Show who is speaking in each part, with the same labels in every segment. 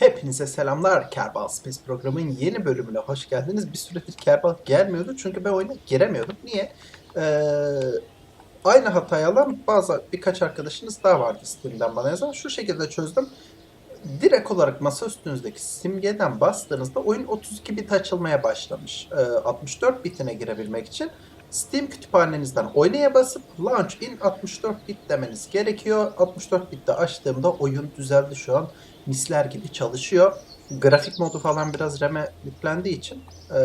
Speaker 1: Hepinize selamlar. Kerbal Space programının yeni bölümüne hoş geldiniz. Bir süredir Kerbal gelmiyordu çünkü ben oyuna giremiyordum. Niye? Ee, aynı hatayı alan bazı birkaç arkadaşınız daha vardı Steam'den bana yazan. Şu şekilde çözdüm. Direkt olarak masa üstünüzdeki simgeden bastığınızda oyun 32 bit açılmaya başlamış. Ee, 64 bitine girebilmek için Steam kütüphanenizden oynaya basıp Launch in 64 bit demeniz gerekiyor. 64 bitte açtığımda oyun düzeldi şu an. Misler gibi çalışıyor. Grafik modu falan biraz RAM'e yüklendiği için e,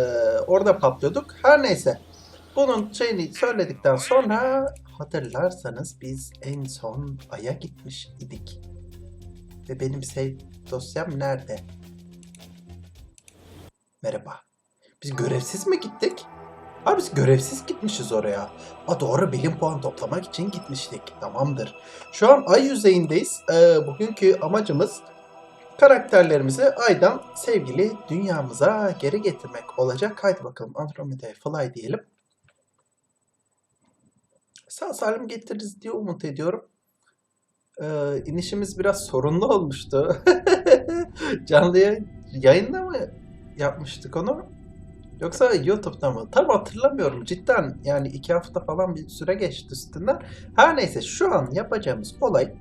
Speaker 1: orada patlıyorduk. Her neyse. Bunun şeyini söyledikten sonra hatırlarsanız biz en son Ay'a gitmiş idik. Ve benim save dosyam nerede? Merhaba. Biz görevsiz mi gittik? Abi biz görevsiz gitmişiz oraya. A doğru bilim puan toplamak için gitmiştik. Tamamdır. Şu an ay yüzeyindeyiz. Ee, bugünkü amacımız karakterlerimizi aydan sevgili dünyamıza geri getirmek olacak. Haydi bakalım Andromeda'ya fly diyelim. Sağ salim getiririz diye umut ediyorum. Ee, inişimiz biraz sorunlu olmuştu. Canlı yayın- yayında mı yapmıştık onu? Yoksa YouTube'da mı? Tam hatırlamıyorum cidden. Yani iki hafta falan bir süre geçti üstünden. Her neyse şu an yapacağımız olay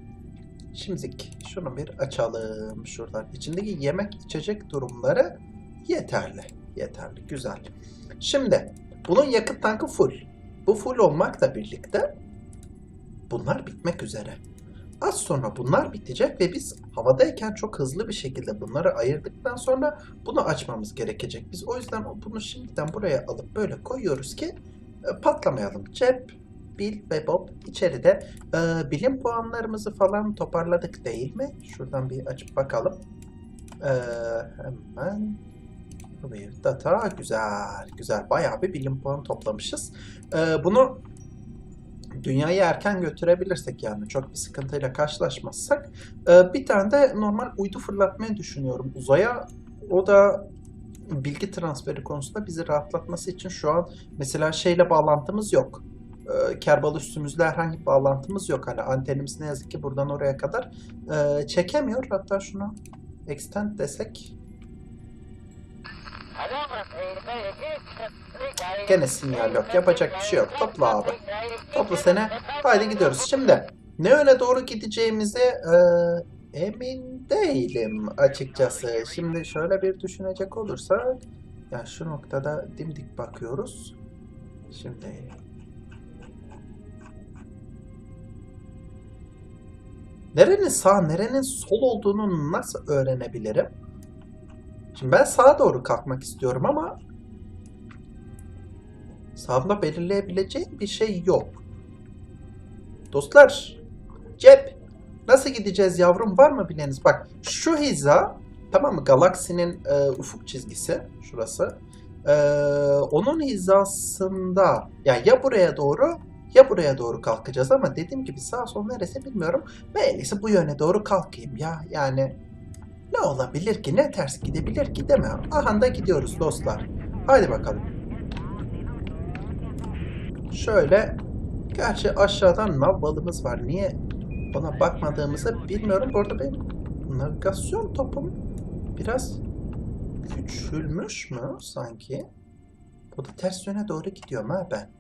Speaker 1: Şimdilik şunu bir açalım şuradan. İçindeki yemek içecek durumları yeterli. Yeterli. Güzel. Şimdi bunun yakıt tankı full. Bu full olmakla birlikte bunlar bitmek üzere. Az sonra bunlar bitecek ve biz havadayken çok hızlı bir şekilde bunları ayırdıktan sonra bunu açmamız gerekecek. Biz o yüzden bunu şimdiden buraya alıp böyle koyuyoruz ki e, patlamayalım. Cep, Bil ve Bob içeride. Ee, bilim puanlarımızı falan toparladık değil mi? Şuradan bir açıp bakalım. Ee, hemen bir data güzel güzel bayağı bir bilim puanı toplamışız. Ee, bunu dünyayı erken götürebilirsek yani çok bir sıkıntıyla karşılaşmazsak ee, bir tane de normal uydu fırlatmayı düşünüyorum uzaya. O da bilgi transferi konusunda bizi rahatlatması için şu an mesela şeyle bağlantımız yok e, kerbal üstümüzde herhangi bir bağlantımız yok. Hani antenimiz ne yazık ki buradan oraya kadar e, çekemiyor. Hatta şunu extend desek gene sinyal yok. Yapacak bir şey yok. Topla abi. Topla sene. Haydi gidiyoruz. Şimdi ne yöne doğru gideceğimize e, emin değilim açıkçası. Şimdi şöyle bir düşünecek olursak ya şu noktada dimdik bakıyoruz. Şimdi Nerenin sağ, nerenin sol olduğunu nasıl öğrenebilirim? Şimdi ben sağa doğru kalkmak istiyorum ama sağımda belirleyebileceğim bir şey yok. Dostlar, cep nasıl gideceğiz yavrum var mı bileniz? Bak şu hiza tamam mı galaksinin e, ufuk çizgisi şurası. E, onun hizasında yani ya buraya doğru ya buraya doğru kalkacağız ama dediğim gibi sağ sol neresi bilmiyorum. Ve en iyisi bu yöne doğru kalkayım ya. Yani ne olabilir ki? Ne ters gidebilir ki değil mi? Aha da gidiyoruz dostlar. Haydi bakalım. Şöyle. Gerçi aşağıdan nav balımız var. Niye ona bakmadığımızı bilmiyorum. Bu arada benim navigasyon topum biraz küçülmüş mü sanki? Bu da ters yöne doğru gidiyorum ha ben.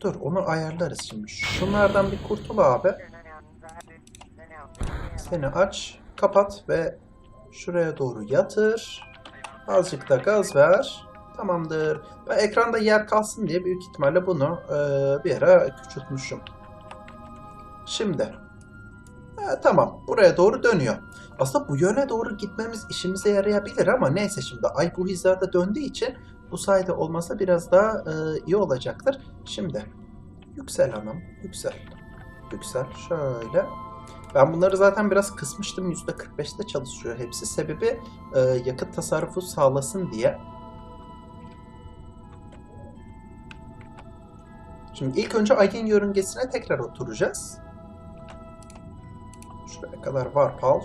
Speaker 1: Dur onu ayarlarız şimdi. Şunlardan bir kurtul abi. Seni aç, kapat ve şuraya doğru yatır. Azıcık da gaz ver. Tamamdır. Ben ekranda yer kalsın diye büyük ihtimalle bunu e, bir ara küçültmüşüm. Şimdi. Ha, tamam. Buraya doğru dönüyor. Aslında bu yöne doğru gitmemiz işimize yarayabilir ama neyse şimdi ay bu hizada döndüğü için bu sayede olmasa biraz daha e, iyi olacaktır. Şimdi yüksel hanım, yüksel. Yüksel şöyle. Ben bunları zaten biraz kısmıştım. %45'te çalışıyor hepsi. Sebebi e, yakıt tasarrufu sağlasın diye. Şimdi ilk önce ayın yörüngesine tekrar oturacağız. Şuraya kadar var pal.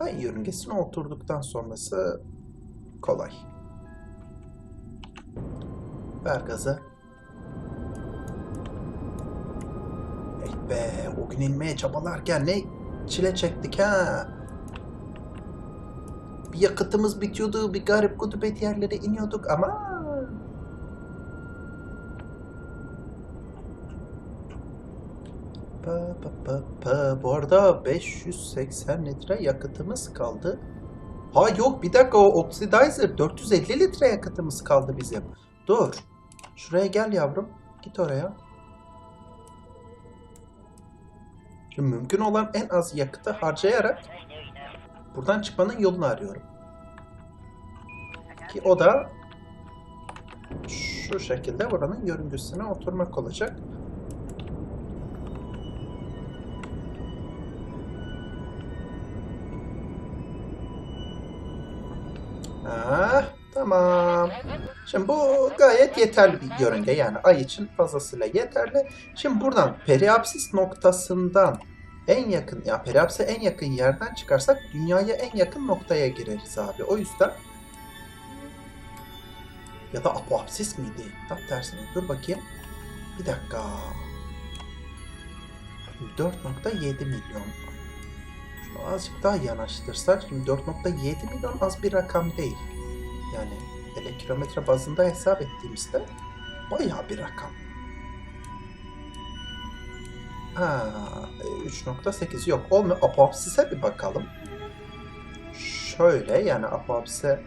Speaker 1: Ay yörüngesine oturduktan sonrası kolay. Ver gazı. Ey be o gün inmeye çabalarken ne çile çektik ha. Bir yakıtımız bitiyordu, bir garip kutubet yerlere iniyorduk ama... Pa, pa, pa, pa. Bu arada 580 litre yakıtımız kaldı. Ha yok bir dakika o oxidizer 450 litre yakıtımız kaldı bizim. Dur. Şuraya gel yavrum. Git oraya. Şimdi mümkün olan en az yakıtı harcayarak buradan çıkmanın yolunu arıyorum. Ki o da şu şekilde buranın görüntüsüne oturmak olacak. Ah, tamam. Şimdi bu gayet yeterli bir yörünge yani ay için fazlasıyla yeterli. Şimdi buradan periapsis noktasından en yakın ya periapsise en yakın yerden çıkarsak dünyaya en yakın noktaya gireriz abi. O yüzden ya da apoapsis miydi? Tam tersine. Dur bakayım. Bir dakika. 4.7 milyon. Azıcık daha yanaştırsak. Şimdi 4.7 milyon az bir rakam değil. Yani hele kilometre bazında hesap ettiğimizde bayağı bir rakam. Ha, e, 3.8 yok. Olmuyor. Apopsis'e bir bakalım. Şöyle yani apopsis'e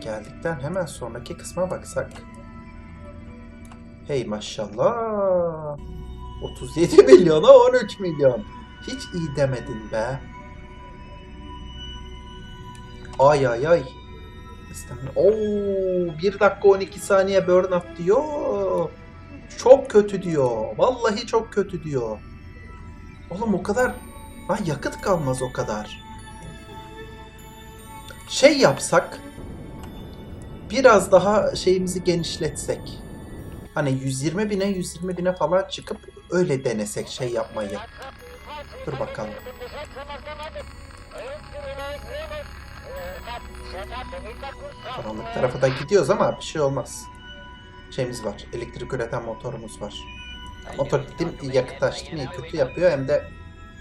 Speaker 1: geldikten hemen sonraki kısma baksak. Hey maşallah. 37 milyona 13 milyon. Hiç iyi demedin be. Ay ay ay. Oo, 1 dakika 12 saniye burn diyor. Çok kötü diyor. Vallahi çok kötü diyor. Oğlum o kadar ha, yakıt kalmaz o kadar. Şey yapsak biraz daha şeyimizi genişletsek. Hani 120 bine 120 bine falan çıkıp öyle denesek şey yapmayı. Dur bakalım. Karanlık tarafa da gidiyoruz ama bir şey olmaz. Şeyimiz var. Elektrik üreten motorumuz var. Motor dedim yakıt açtım iyi kötü yapıyor hem de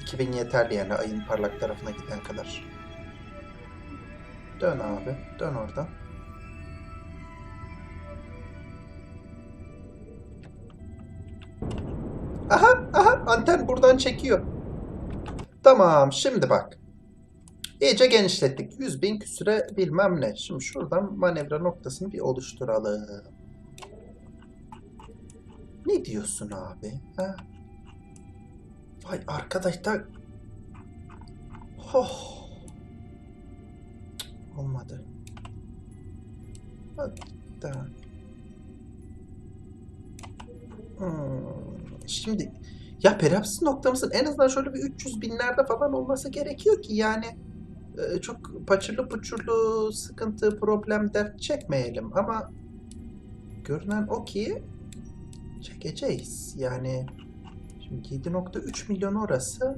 Speaker 1: 2000 yeterli yani ayın parlak tarafına giden kadar. Dön abi. Dön oradan. Aha aha anten buradan çekiyor. Tamam şimdi bak. İyice genişlettik. 100 bin küsüre bilmem ne. Şimdi şuradan manevra noktasını bir oluşturalım. Ne diyorsun abi? Ha? Vay arkadaş da... Oh. Olmadı. Hatta... Hmm, Şimdi ya perapsis noktamızın en azından şöyle bir 300 binlerde falan olması gerekiyor ki yani çok paçırlı puçurlu sıkıntı problem dert çekmeyelim ama görünen o ki çekeceğiz. Yani şimdi 7.3 milyon orası.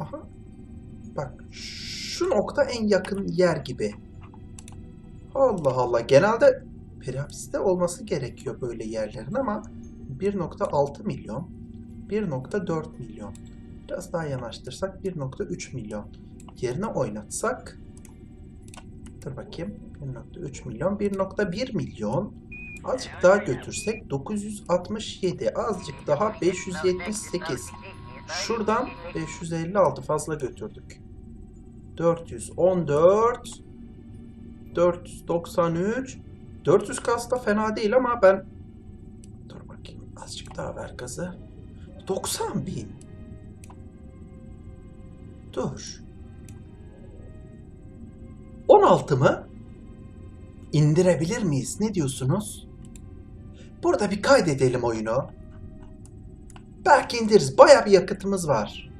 Speaker 1: Aha. Bak şu nokta en yakın yer gibi. Allah Allah. Genelde perapsiste olması gerekiyor böyle yerlerin ama 1.6 milyon 1.4 milyon biraz daha yanaştırsak 1.3 milyon yerine oynatsak. Dur bakayım. 1.3 milyon 1.1 milyon. Azıcık daha götürsek 967 azıcık daha 578 şuradan 556 fazla götürdük. 414 493 400 kas da fena değil ama ben dur bakayım azıcık daha ver gazı. 90 bin dur 16 mı? İndirebilir miyiz? Ne diyorsunuz? Burada bir kaydedelim oyunu. Belki indiririz. Baya bir yakıtımız var.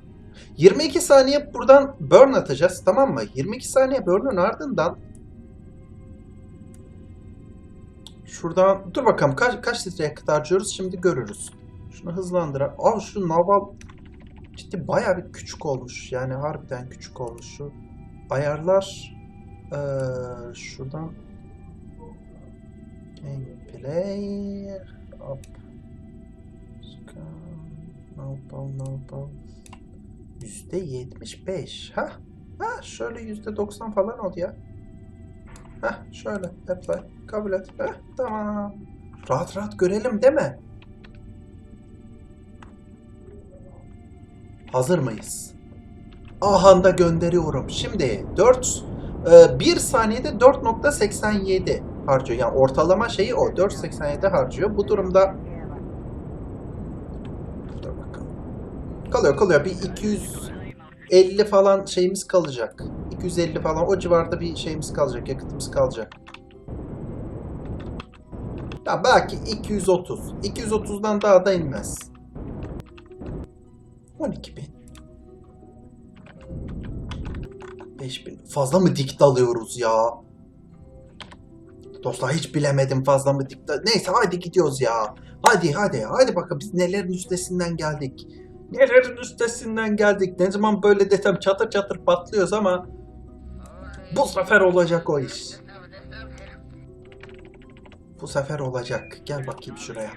Speaker 1: 22 saniye buradan burn atacağız tamam mı? 22 saniye burn'un ardından şuradan dur bakalım kaç, kaç litre yakıt harcıyoruz şimdi görürüz. Şunu hızlandıra. Aa şu naval ciddi baya bir küçük olmuş. Yani harbiden küçük olmuş. Ayarlar ee, şuradan gameplay up no no Yüzde yetmiş beş. Ha? Ha şöyle yüzde doksan falan ol ya. Ha şöyle apply. Kabul et. Ha tamam. Rahat rahat görelim değil mi? Hazır mıyız? Ahanda gönderiyorum. Şimdi 4 1 saniyede 4.87 harcıyor. Yani ortalama şeyi o 4.87 harcıyor. Bu durumda Dur bakalım. Kalıyor kalıyor. Bir 250 falan şeyimiz kalacak. 250 falan o civarda bir şeyimiz kalacak. Yakıtımız kalacak. Ya belki 230. 230'dan daha da inmez. 12 bin. 5000. Fazla mı dik dalıyoruz ya? Dostlar hiç bilemedim fazla mı dik dal- Neyse hadi gidiyoruz ya. Hadi hadi hadi bakalım biz nelerin üstesinden geldik. Nelerin üstesinden geldik. Ne zaman böyle desem çatır çatır patlıyoruz ama bu sefer olacak o iş. Bu sefer olacak. Gel bakayım şuraya.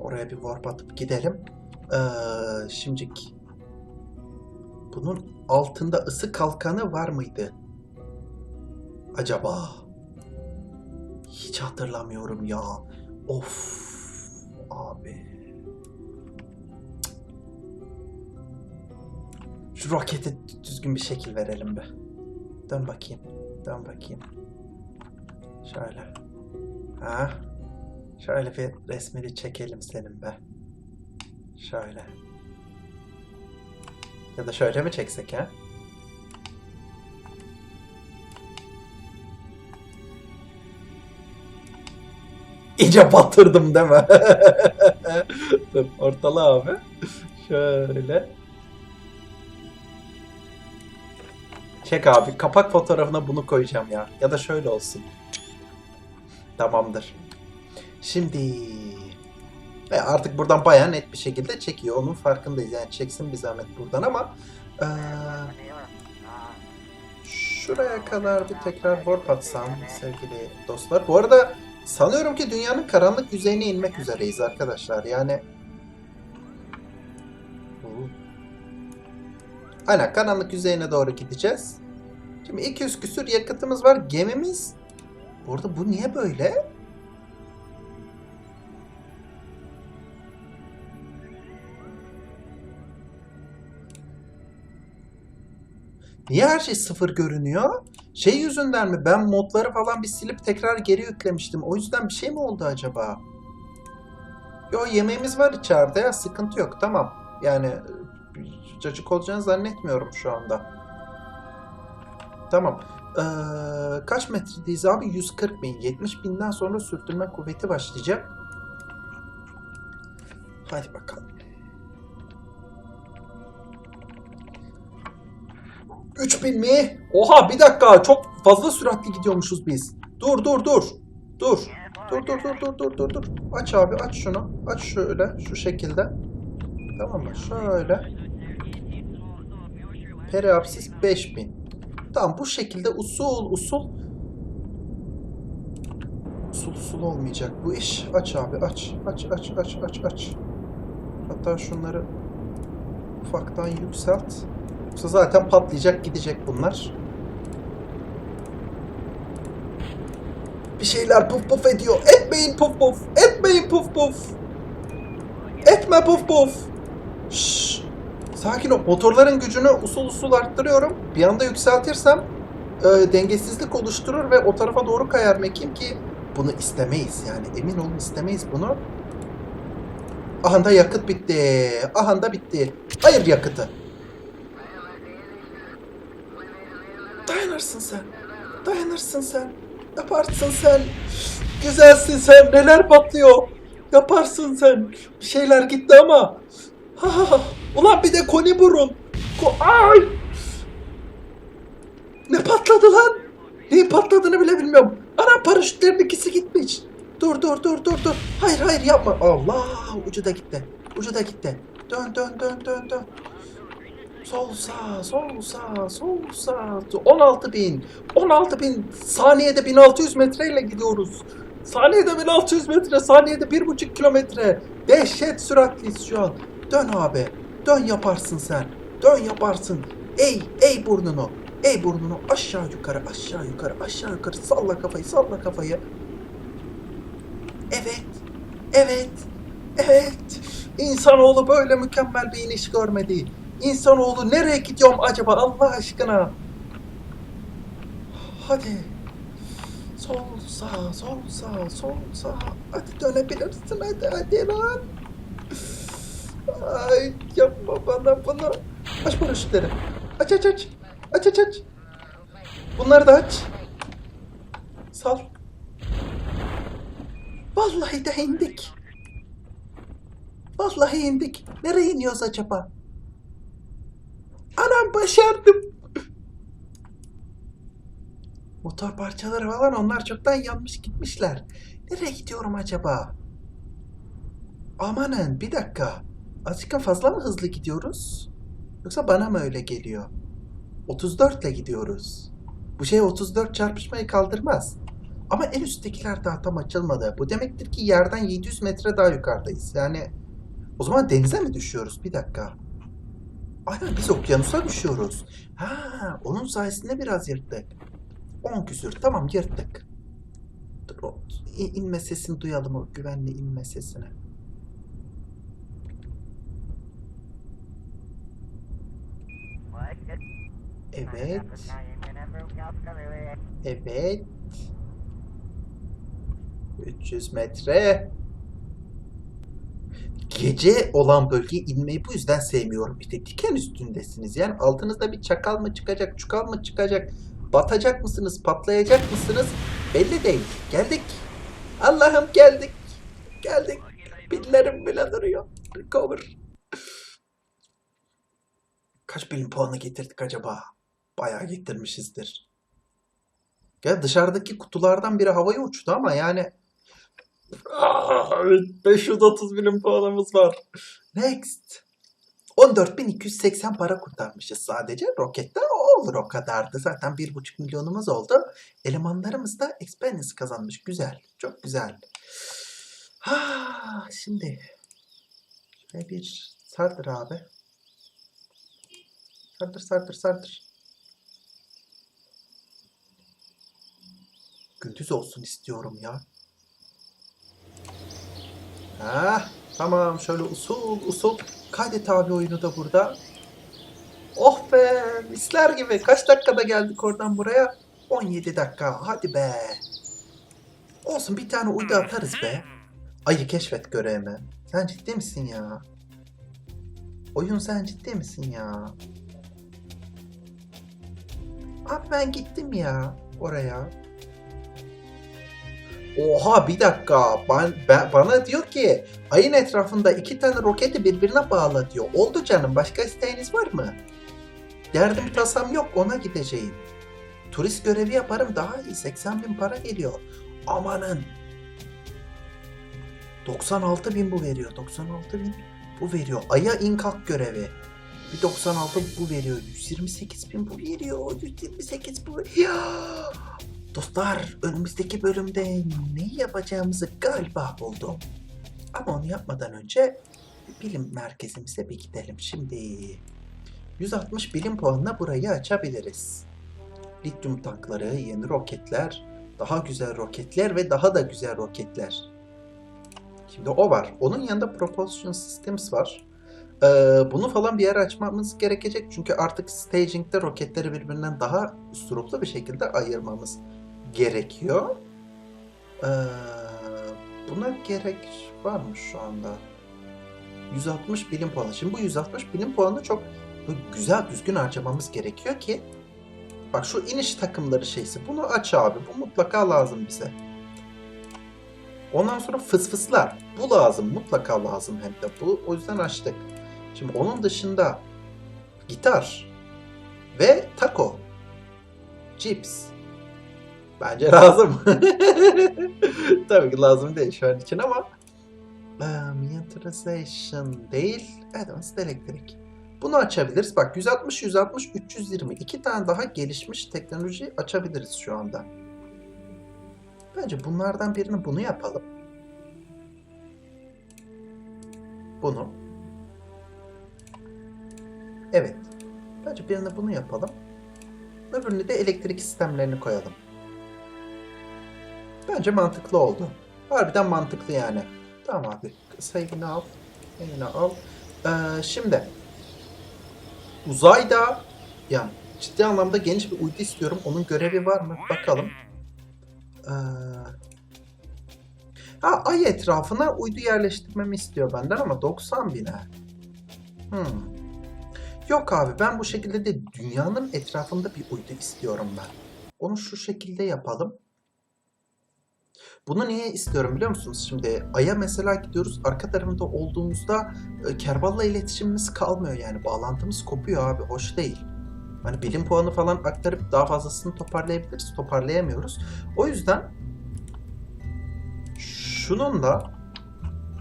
Speaker 1: Oraya bir warp atıp gidelim. Ee, şimdilik bunun altında ısı kalkanı var mıydı? Acaba? Hiç hatırlamıyorum ya. Of abi. Şu rokete düzgün bir şekil verelim be. Dön bakayım. Dön bakayım. Şöyle. Ha? Şöyle bir resmini çekelim senin be. Şöyle. Ya da şöyle mi çeksek ha? İyice batırdım değil mi? Ortala abi. Şöyle. Çek abi. Kapak fotoğrafına bunu koyacağım ya. Ya da şöyle olsun. Tamamdır. Şimdi ve artık buradan bayağı net bir şekilde çekiyor. Onun farkındayız. Yani çeksin bir zahmet buradan ama eee, şuraya kadar bir tekrar warp atsam sevgili dostlar. Bu arada sanıyorum ki dünyanın karanlık yüzeyine inmek üzereyiz arkadaşlar. Yani. Aynen karanlık yüzeyine doğru gideceğiz. Şimdi 200 küsür yakıtımız var. Gemimiz Burada bu niye böyle? Niye her şey sıfır görünüyor? Şey yüzünden mi? Ben modları falan bir silip tekrar geri yüklemiştim. O yüzden bir şey mi oldu acaba? Yo yemeğimiz var içeride ya sıkıntı yok tamam. Yani e, cacık olacağını zannetmiyorum şu anda. Tamam. Ee, kaç metredeyiz abi? 140 bin. 70 binden sonra sürtünme kuvveti başlayacak. Hadi bakalım. 3000 mi? Oha bir dakika çok fazla süratli gidiyormuşuz biz. Dur dur dur. Dur. Dur dur dur dur dur dur dur. Aç abi aç şunu. Aç şöyle şu şekilde. Tamam mı? Şöyle. Periapsis 5000. Tamam bu şekilde usul usul usul usul olmayacak bu iş. Aç abi aç. Aç aç aç aç aç. Hatta şunları ufaktan yükselt. Yoksa zaten patlayacak gidecek bunlar. Bir şeyler puf puf ediyor. Etmeyin puf puf. Etmeyin puf puf. Etme puf puf. Şşş. Sakin ol. Motorların gücünü usul usul arttırıyorum. Bir anda yükseltirsem e, dengesizlik oluşturur ve o tarafa doğru kayar mekim ki bunu istemeyiz yani. Emin olun istemeyiz bunu. Ahanda yakıt bitti. Ahanda bitti. Hayır yakıtı. Dayanırsın sen. Dayanırsın sen. Yaparsın sen. Güzelsin sen. Neler patlıyor. Yaparsın sen. Bir şeyler gitti ama. Ulan bir de koni burun. Ko Ay! Ne patladı lan? Neyin patladığını bile bilmiyorum. Ana paraşütlerin ikisi gitmiş. Dur dur dur dur dur. Hayır hayır yapma. Allah ucu da gitti. Ucu da gitti. Dön dön dön dön dön. Sol sağ, sol sağ, sol sağ. 16 bin. 16 bin. Saniyede 1600 metreyle gidiyoruz. Saniyede 1600 metre, saniyede 1,5 kilometre. Dehşet süratliyiz şu an. Dön abi. Dön yaparsın sen. Dön yaparsın. Ey, ey burnunu. Ey burnunu aşağı yukarı, aşağı yukarı, aşağı yukarı. Salla kafayı, salla kafayı. Evet. Evet. Evet. İnsanoğlu böyle mükemmel bir iniş görmedi. İnsanoğlu nereye gidiyorum acaba Allah aşkına? Hadi. Sol sağ, sol sağ, sol sağ. Hadi dönebilirsin hadi hadi lan. Ay yapma bana bunu. Aç paraşütleri. Aç aç aç. Aç aç aç. Bunları da aç. Sal. Vallahi de indik. Vallahi indik. Nereye iniyoruz acaba? Anam başardım. Motor parçaları falan onlar çoktan yanmış gitmişler. Nereye gidiyorum acaba? Amanın bir dakika. Azıcık fazla mı hızlı gidiyoruz? Yoksa bana mı öyle geliyor? 34 ile gidiyoruz. Bu şey 34 çarpışmayı kaldırmaz. Ama en üsttekiler daha tam açılmadı. Bu demektir ki yerden 700 metre daha yukarıdayız. Yani o zaman denize mi düşüyoruz? Bir dakika. Aynen biz okyanusa düşüyoruz. Ha, onun sayesinde biraz yırttık. 10 küsür. Tamam yırttık. Dur o sesini duyalım o güvenli inme sesini. Evet. Evet. 300 metre. Gece olan bölgeye inmeyi bu yüzden sevmiyorum. İşte diken üstündesiniz. Yani altınızda bir çakal mı çıkacak, çukal mı çıkacak? Batacak mısınız, patlayacak mısınız? Belli değil. Geldik. Allah'ım geldik. Geldik. Pillerim bile duruyor. Recover. Kaç bilim puanı getirdik acaba? Bayağı getirmişizdir. Ya dışarıdaki kutulardan biri havaya uçtu ama yani 530 bilim puanımız var. Next. 14.280 para kurtarmışız sadece. Rokette olur o kadardı. Zaten 1.5 milyonumuz oldu. Elemanlarımız da experience kazanmış. Güzel. Çok güzel. Ha, şimdi şöyle bir sardır abi. Sardır sardır sardır. Gündüz olsun istiyorum ya. Ha, tamam şöyle usul usul kaydet abi oyunu da burada. Oh be misler gibi. Kaç dakikada geldik oradan buraya? 17 dakika. Hadi be. Olsun bir tane uydu atarız be. Ayı keşfet görevimi. Sen ciddi misin ya? Oyun sen ciddi misin ya? Abi ben gittim ya oraya. Oha bir dakika. Ben, ben- bana diyor ki ayın etrafında iki tane roketi birbirine bağla diyor. Oldu canım. Başka isteğiniz var mı? Derdim tasam yok. Ona gideceğim. Turist görevi yaparım daha iyi. 80 bin para geliyor. Amanın. 96 bin bu veriyor. 96 bin bu veriyor. Ay'a in kalk görevi. Bir 96 bu veriyor. 128 bin bu veriyor. 128 bu veriyor. Dostlar önümüzdeki bölümde neyi yapacağımızı galiba buldum. Ama onu yapmadan önce bilim merkezimize bir gidelim. Şimdi 160 bilim puanına burayı açabiliriz. Lityum tankları, yeni roketler, daha güzel roketler ve daha da güzel roketler. Şimdi o var. Onun yanında propulsion systems var. Ee, bunu falan bir yere açmamız gerekecek. Çünkü artık staging'de roketleri birbirinden daha üstüruplu bir şekilde ayırmamız gerekiyor. Ee, buna gerek var mı şu anda? 160 bilim puanı. Şimdi bu 160 bilim puanı çok güzel düzgün harcamamız gerekiyor ki bak şu iniş takımları şeysi bunu aç abi. Bu mutlaka lazım bize. Ondan sonra fısfıslar. Bu lazım. Mutlaka lazım hem de. Bu o yüzden açtık. Şimdi onun dışında gitar ve taco. Cips. Bence lazım. Tabii ki lazım değil şu an için ama um, değil, Advanced Electric. Bunu açabiliriz. Bak 160, 160, 320. İki tane daha gelişmiş teknoloji açabiliriz şu anda. Bence bunlardan birini bunu yapalım. Bunu. Evet. Bence birine bunu yapalım. Öbürüne de elektrik sistemlerini koyalım. Bence mantıklı oldu. Harbiden mantıklı yani. Tamam abi. Save'ini al. Save'ini al. Ee, şimdi. Uzayda yani ciddi anlamda geniş bir uydu istiyorum. Onun görevi var mı? Bakalım. Ee, ha, ay etrafına uydu yerleştirmemi istiyor benden ama 90 bine. Hmm. Yok abi ben bu şekilde de dünyanın etrafında bir uydu istiyorum ben. Onu şu şekilde yapalım. Bunu niye istiyorum biliyor musunuz? Şimdi Ay'a mesela gidiyoruz. Arka tarafında olduğumuzda e, Kerballa iletişimimiz kalmıyor yani. Bağlantımız kopuyor abi. Hoş değil. Hani bilim puanı falan aktarıp daha fazlasını toparlayabiliriz. Toparlayamıyoruz. O yüzden şununla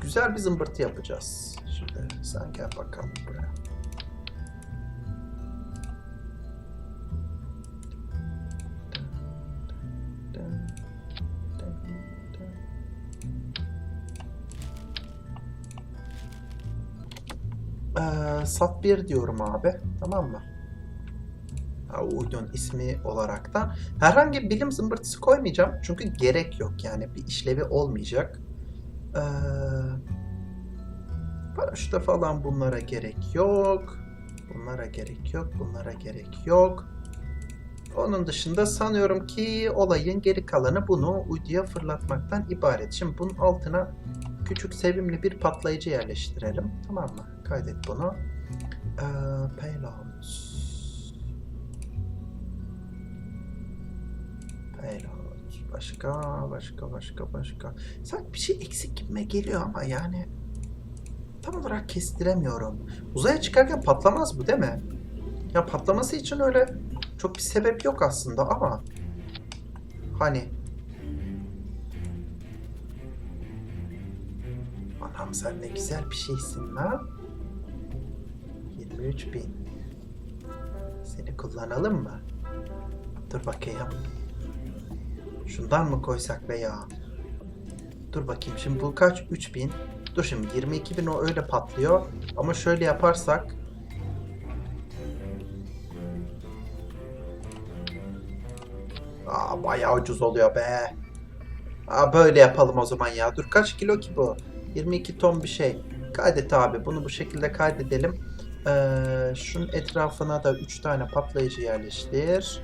Speaker 1: güzel bir zımbırtı yapacağız. Şimdi sen gel bakalım buraya. Sat 1 diyorum abi. Tamam mı? Uydun ismi olaraktan. Herhangi bir bilim zımbırtısı koymayacağım. Çünkü gerek yok yani. Bir işlevi olmayacak. Ee, paraşüte falan bunlara gerek yok. Bunlara gerek yok. Bunlara gerek yok. Onun dışında sanıyorum ki olayın geri kalanı bunu uyduya fırlatmaktan ibaret. Şimdi bunun altına küçük sevimli bir patlayıcı yerleştirelim. Tamam mı? Kaydet bunu. Ee, payload. Payload. Başka, başka, başka, başka. Sanki bir şey eksik gibime geliyor ama yani tam olarak kestiremiyorum. Uzaya çıkarken patlamaz bu değil mi? Ya patlaması için öyle çok bir sebep yok aslında ama hani Anam sen ne güzel bir şeysin lan. 23 bin. Seni kullanalım mı? Dur bakayım. Şundan mı koysak be ya? Dur bakayım şimdi bu kaç? 3000. Dur şimdi 22 bin o öyle patlıyor. Ama şöyle yaparsak. Aa bayağı ucuz oluyor be. Aa böyle yapalım o zaman ya. Dur kaç kilo ki bu? 22 ton bir şey. Kaydet abi. Bunu bu şekilde kaydedelim. Ee, şunun etrafına da 3 tane patlayıcı yerleştir.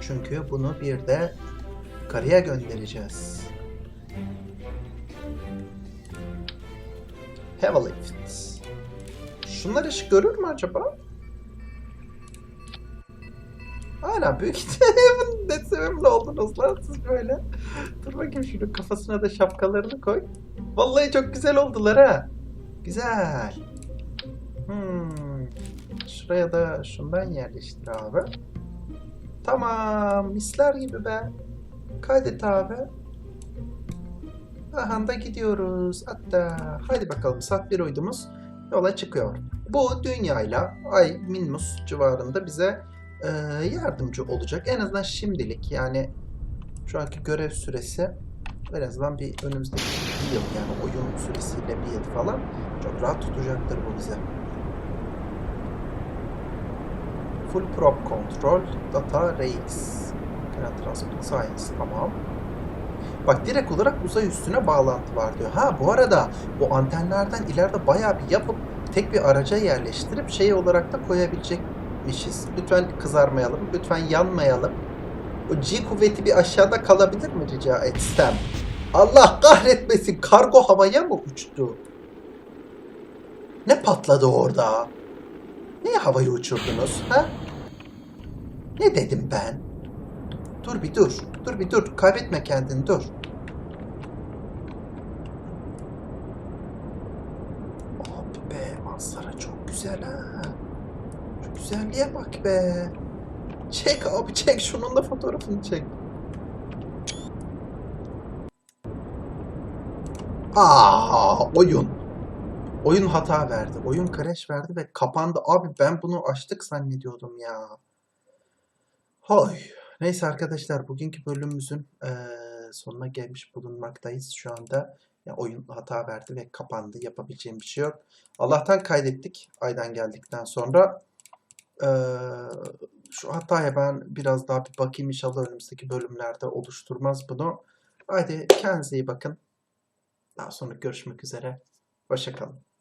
Speaker 1: Çünkü bunu bir de yukarıya göndereceğiz. A lift. Şunlar iş görür mü acaba? Hala büyük ihtimalle ne sevimli oldunuz lan siz böyle. Dur bakayım şunu kafasına da şapkalarını koy. Vallahi çok güzel oldular ha. Güzel. Hmm. Şuraya da şundan yerleştir abi. Tamam. Misler gibi be. Kaydet abi. Aha da gidiyoruz. Hatta hadi bakalım saat bir uydumuz yola çıkıyor. Bu dünyayla Ay Minmus civarında bize e, yardımcı olacak. En azından şimdilik yani şu anki görev süresi en azından bir önümüzdeki bir yıl yani oyun süresiyle bir yıl falan çok rahat tutacaktır bu bize. Full prop control, data RX, Grand Transport Science tamam. Bak direkt olarak uzay üstüne bağlantı var diyor. Ha bu arada bu antenlerden ileride bayağı bir yapıp tek bir araca yerleştirip şey olarak da koyabilecekmişiz. Lütfen kızarmayalım, lütfen yanmayalım. O G kuvveti bir aşağıda kalabilir mi rica etsem? Allah kahretmesin kargo havaya mı uçtu? Ne patladı orada? Niye havayı uçurdunuz ha? Ne dedim ben? Dur bir dur. Dur bir dur. Kaybetme kendini dur. Abi be manzara çok güzel ha. Şu güzelliğe bak be. Çek abi çek şunun da fotoğrafını çek. Aa oyun. Oyun hata verdi. Oyun crash verdi ve kapandı. Abi ben bunu açtık zannediyordum ya. Hay. Neyse arkadaşlar bugünkü bölümümüzün eee, sonuna gelmiş bulunmaktayız şu anda. Ya oyun hata verdi ve kapandı. Yapabileceğim bir şey yok. Allah'tan kaydettik aydan geldikten sonra. Ee, şu hataya ben biraz daha bir bakayım inşallah önümüzdeki bölümlerde oluşturmaz bunu. Haydi kendinize iyi bakın. Daha sonra görüşmek üzere. Hoşçakalın.